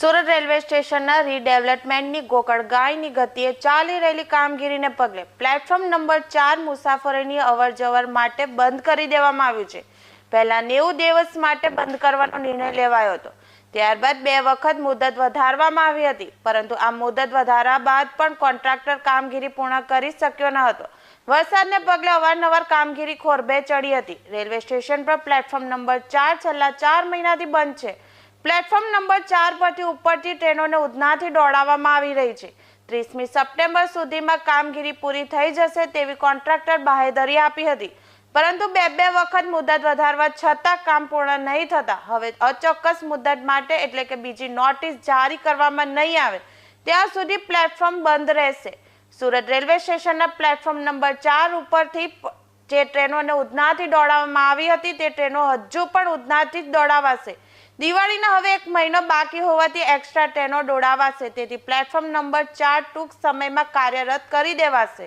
Surat railway સ્ટેશનના રીડેવલપમેન્ટની ગોકળગાયની ગતિએ ચાલી રહેલી કામગીરીને પગલે પ્લેટફોર્મ નંબર ચાર મુસાફરોની અવરજવર માટે બંધ કરી દેવામાં આવ્યું છે. પહેલા નેવું દિવસ માટે બંધ કરવાનો નિર્ણય લેવાયો હતો. ત્યારબાદ બે વખત મુદત વધારવામાં આવી હતી, પરંતુ આ મુદત વધારા બાદ પણ કોન્ટ્રાક્ટર કામગીરી પૂર્ણ કરી શક્યો ન હતો. વરસાદને પગલે અવારનવાર કામગીરી ખોરબે ચડી હતી. રેલવે સ્ટેશન પર પ્લેટફોર્મ નંબર ચાર છેલ્લા ચાર મહિનાથી બંધ છે. પ્લેટફોર્મ નંબર ચાર પરથી ઉપરથી ટ્રેનોને ઉધનાથી દોડાવવામાં આવી રહી છે. ત્રીસમી સપ્ટેમ્બર સુધીમાં કામગીરી પૂરી થઈ જશે તેવી કોન્ટ્રાક્ટર બાહેધરી આપી હતી. પરંતુ બે બે વખત મુદત વધારવા છતાં કામ પૂર્ણ નહીં થતા. હવે અચોક્કસ મુદત માટે એટલે કે બીજી નોટિસ જારી કરવામાં નહીં આવે. ત્યાં સુધી પ્લેટફોર્મ બંધ રહેશે. સુરત રેલવે સ્ટેશનના પ્લેટફોર્મ નંબર ચાર ઉપરથી જે ટ્રેનોને ઉધનાથી દોડાવવામાં આવી હતી તે ટ્રેનો હજુ પણ ઉધનાથી જ દોડાવાશે. દિવાળીના હવે એક મહિનો બાકી હોવાથી એક્સ્ટ્રા ટ્રેનો દોડાવાશે. તેથી પ્લેટફોર્મ નંબર ચાર ટૂંક સમયમાં કાર્યરત કરી દેવાશે.